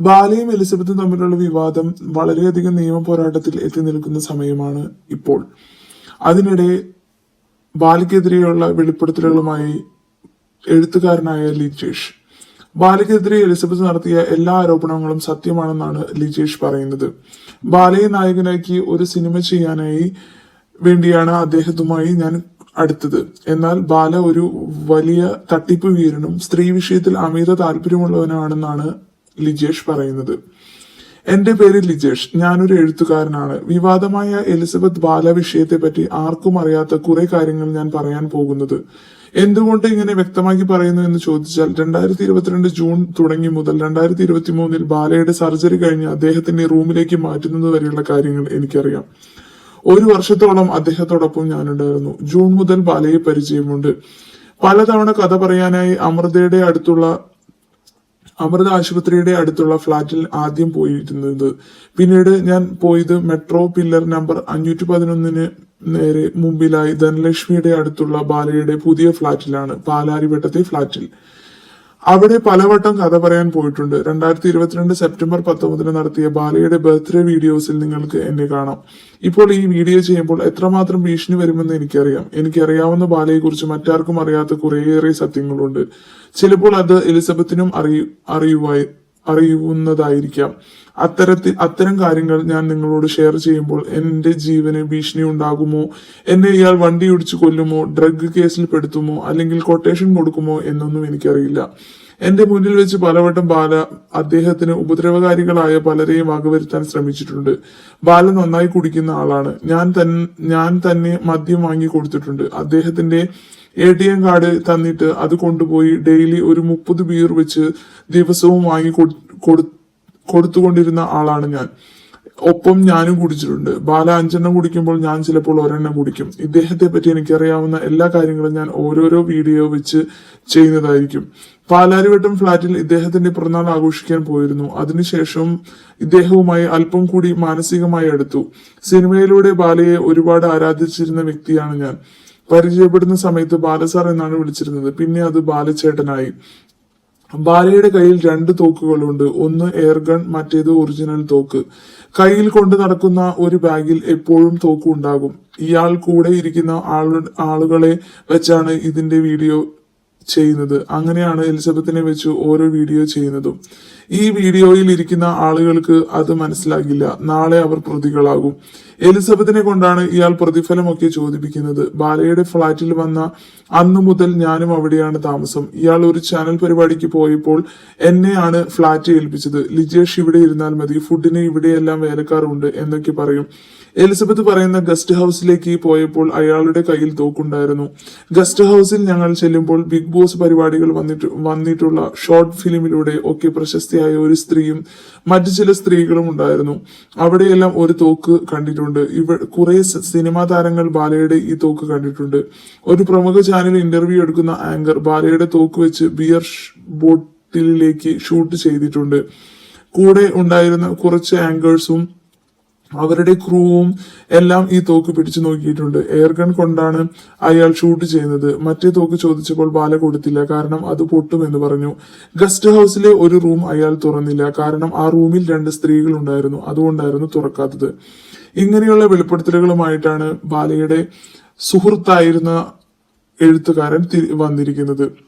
ബാലയും എലിസബത്തും തമ്മിലുള്ള വിവാദം വളരെയധികം നിയമ പോരാട്ടത്തിൽ എത്തി നിൽക്കുന്ന സമയമാണ് ഇപ്പോൾ. അതിനിടെ ബാലയ്ക്കെതിരെയുള്ള വെളിപ്പെടുത്തലുകളുമായി എഴുത്തുകാരനായ ലിജേഷ്. ബാലയ്ക്കെതിരെ എലിസബത്ത് നടത്തിയ എല്ലാ ആരോപണങ്ങളും സത്യമാണെന്നാണ് ലിജേഷ് പറയുന്നത്. ബാലയെ നായകനാക്കി ഒരു സിനിമ ചെയ്യാനായി വേണ്ടിയാണ് അദ്ദേഹത്തുമായി ഞാൻ അടുത്തത്. എന്നാൽ ബാല ഒരു വലിയ തട്ടിപ്പ് വീരനും സ്ത്രീ വിഷയത്തിൽ അമിത താല്പര്യമുള്ളവനാണെന്നാണ് ലിജേഷ് പറയുന്നത്. എന്റെ പേര് ലിജേഷ്. ഞാനൊരു എഴുത്തുകാരനാണ്. വിവാദമായ എലിസബത്ത് ബാല വിഷയത്തെ പറ്റി ആർക്കും അറിയാത്ത കുറെ കാര്യങ്ങൾ ഞാൻ പറയാൻ പോകുന്നത്. എന്തുകൊണ്ട് ഇങ്ങനെ വ്യക്തമാക്കി പറയുന്നു എന്ന് ചോദിച്ചാൽ രണ്ടായിരത്തി ഇരുപത്തിരണ്ട് ജൂൺ തുടങ്ങി മുതൽ രണ്ടായിരത്തി ഇരുപത്തി മൂന്നിൽ ബാലയുടെ സർജറി കഴിഞ്ഞ് അദ്ദേഹത്തിന്റെ റൂമിലേക്ക് മാറ്റുന്നത് വരെയുള്ള കാര്യങ്ങൾ എനിക്കറിയാം. ഒരു വർഷത്തോളം അദ്ദേഹത്തോടൊപ്പം ഞാനുണ്ടായിരുന്നു. ജൂൺ മുതൽ ബാലയെ പരിചയമുണ്ട്. പലതവണ കഥ പറയാനായി അമൃതയുടെ അടുത്തുള്ള അമൃത ആശുപത്രിയുടെ അടുത്തുള്ള ഫ്ളാറ്റിൽ ആദ്യം പോയിരുന്നത്. പിന്നീട് ഞാൻ പോയത് മെട്രോ പില്ലർ നമ്പർ അഞ്ഞൂറ്റി പതിനൊന്നിന് നേരെ മുമ്പിലായി ധനലക്ഷ്മിയുടെ അടുത്തുള്ള ബാലയുടെ പുതിയ ഫ്ളാറ്റിലാണ് പാലാരിവട്ടത്തെ ഫ്ളാറ്റിൽ. അവിടെ പലവട്ടം കഥ പറയാൻ പോയിട്ടുണ്ട്. രണ്ടായിരത്തി ഇരുപത്തിരണ്ട് സെപ്റ്റംബർ പത്തൊമ്പതിന് നടത്തിയ ബാലയുടെ ബർത്ത്ഡേ വീഡിയോസിൽ നിങ്ങൾക്ക് എന്നെ കാണാം. ഇപ്പോൾ ഈ വീഡിയോ ചെയ്യുമ്പോൾ എത്രമാത്രം ഭീഷണി വരുമെന്ന് എനിക്കറിയാം. എനിക്കറിയാവുന്ന ബാലയെക്കുറിച്ച് മറ്റാർക്കും അറിയാത്ത കുറേയേറെ സത്യങ്ങളുണ്ട്. ചിലപ്പോൾ അത് എലിസബത്തിനും അറിയു അറിയുവായി അറിയുന്നതായിരിക്കാം. അത്തരത്തിൽ അത്തരം കാര്യങ്ങൾ ഞാൻ നിങ്ങളോട് ഷെയർ ചെയ്യുമ്പോൾ എന്റെ ജീവന് ഭീഷണി ഉണ്ടാകുമോ? എന്നെ ഇയാൾ വണ്ടി ഇടിച്ചു കൊല്ലുമോ? ഡ്രഗ് കേസിൽ പെടുത്തുമോ? അല്ലെങ്കിൽ കൊട്ടേഷൻ കൊടുക്കുമോ? എന്നൊന്നും എനിക്കറിയില്ല. എന്റെ മുന്നിൽ വെച്ച് പലവട്ടം ബാല അദ്ദേഹത്തിന് ഉപദ്രവകാരികളായ പലരെയും വകവരുത്താൻ ശ്രമിച്ചിട്ടുണ്ട്. ബാല നന്നായി കുടിക്കുന്ന ആളാണ്. ഞാൻ തൻ ഞാൻ തന്നെ മദ്യം വാങ്ങി കൊടുത്തിട്ടുണ്ട്. അദ്ദേഹത്തിന്റെ എ ടി എം കാർഡ് തന്നിട്ട് അത് കൊണ്ടുപോയി ഡെയിലി ഒരു മുപ്പത് ബിയർ വെച്ച് ദിവസവും വാങ്ങി കൊടു- കൊടു- കൊടുത്തുകൊണ്ടിരുന്ന ആളാണ് ഞാൻ. ഒപ്പം ഞാനും കുടിച്ചിട്ടുണ്ട്. ബാല അഞ്ചെണ്ണം കുടിക്കുമ്പോൾ ഞാൻ ചിലപ്പോൾ ഒരെണ്ണം കുടിക്കും. ഇദ്ദേഹത്തെ പറ്റി എനിക്കറിയാവുന്ന എല്ലാ കാര്യങ്ങളും ഞാൻ ഓരോരോ വീഡിയോ വെച്ച് ചെയ്യുന്നതായിരിക്കും. പാലാരിവട്ടം ഫ്ളാറ്റിൽ ഇദ്ദേഹത്തിന്റെ പിറന്നാൾ ആഘോഷിക്കാൻ പോയിരുന്നു. അതിനുശേഷം ഇദ്ദേഹവുമായി അല്പം കൂടി മാനസികമായി അടുത്തു. സിനിമയിലൂടെ ബാലയെ ഒരുപാട് ആരാധിച്ചിരുന്ന വ്യക്തിയാണ് ഞാൻ. പരിചയപ്പെടുന്ന സമയത്ത് ബാലസാർ എന്നാണ് വിളിച്ചിരുന്നത്. പിന്നെ അത് ബാലച്ചേട്ടനായി ബാലയുടെ കയ്യിൽ രണ്ട് തോക്കുകളുണ്ട്. ഒന്ന് എയർഗൺ മറ്റേത് ഒറിജിനൽ തോക്ക്. കയ്യിൽ കൊണ്ട് നടക്കുന്ന ഒരു ബാഗിൽ എപ്പോഴും തോക്ക് ഉണ്ടാകും ഇയാൾ കൂടെ ഇരിക്കുന്ന ആളുകളെ വെച്ചാണ് ഇതിന്റെ വീഡിയോ ചെയ്യുന്നത്. അങ്ങനെയാണ് എലിസബത്തിനെ വെച്ച് ഓരോ വീഡിയോ ചെയ്യുന്നതും. ഈ വീഡിയോയിൽ ഇരിക്കുന്ന ആളുകൾക്ക് അത് മനസ്സിലാകില്ല. നാളെ അവർ പ്രതികളാകും. എലിസബത്തിനെ കൊണ്ടാണ് ഇയാൾ പ്രതിഫലമൊക്കെ ചോദിപ്പിക്കുന്നത്. ബാലയുടെ ഫ്ളാറ്റിൽ വന്ന അന്നു മുതൽ ഞാനും അവിടെയാണ് താമസം. ഇയാൾ ഒരു ചാനൽ പരിപാടിക്ക് പോയപ്പോൾ എന്നെയാണ് ഫ്ളാറ്റ് ഏൽപ്പിച്ചത്. ലിജേഷ് ഇവിടെ ഇരുന്നാൽ മതി. ഫുഡിന് ഇവിടെയെല്ലാം വേലക്കാറുണ്ട് എന്നൊക്കെ പറയും. എലിസബത്ത് പറയുന്ന ഗസ്റ്റ് ഹൗസിലേക്ക് പോയപ്പോൾ അയാളുടെ കയ്യിൽ തോക്കുണ്ടായിരുന്നു. ഗസ്റ്റ് ഹൗസിൽ ഞങ്ങൾ ചെല്ലുമ്പോൾ ബിഗ് ബോസ് പരിപാടികൾ വന്നിട്ട് വന്നിട്ടുള്ള ഷോർട്ട് ഫിലിമിലൂടെ ഒക്കെ പ്രശസ്തിയായ ഒരു സ്ത്രീയും മറ്റു ചില സ്ത്രീകളും ഉണ്ടായിരുന്നു. അവിടെയെല്ലാം ഒരു തോക്ക് കണ്ടിട്ടുണ്ട്. ഇവ കുറെ സിനിമാ താരങ്ങൾ ബാലയുടെ ഈ തോക്ക് കണ്ടിട്ടുണ്ട്. ഒരു പ്രമുഖ ചാനൽ ഇന്റർവ്യൂ എടുക്കുന്ന ആങ്കർ ബാലയുടെ തോക്ക് വെച്ച് ബിയർ ബോട്ടിലേക്ക് ഷൂട്ട് ചെയ്തിട്ടുണ്ട്. കൂടെ ഉണ്ടായിരുന്ന കുറച്ച് ആങ്കേഴ്സും അവരുടെ ക്രൂവും എല്ലാം ഈ തോക്ക് പിടിച്ചു നോക്കിയിട്ടുണ്ട്. എയർഗൺ കൊണ്ടാണ് അയാൾ ഷൂട്ട് ചെയ്യുന്നത്. മറ്റേ തോക്ക് ചോദിച്ചപ്പോൾ ബാല കൊടുത്തില്ല. കാരണം അത് പൊട്ടുമെന്ന് പറഞ്ഞു. ഗസ്റ്റ് ഹൗസിലെ ഒരു റൂം അയാൾ തുറന്നില്ല. കാരണം ആ റൂമിൽ രണ്ട് സ്ത്രീകൾ ഉണ്ടായിരുന്നു. അതുകൊണ്ടായിരുന്നു തുറക്കാത്തത്. ഇങ്ങനെയുള്ള വെളിപ്പെടുത്തലുകളുമായിട്ടാണ് ബാലയുടെ സുഹൃത്തായിരുന്ന എഴുത്തുകാരൻ വന്നിരിക്കുന്നത്.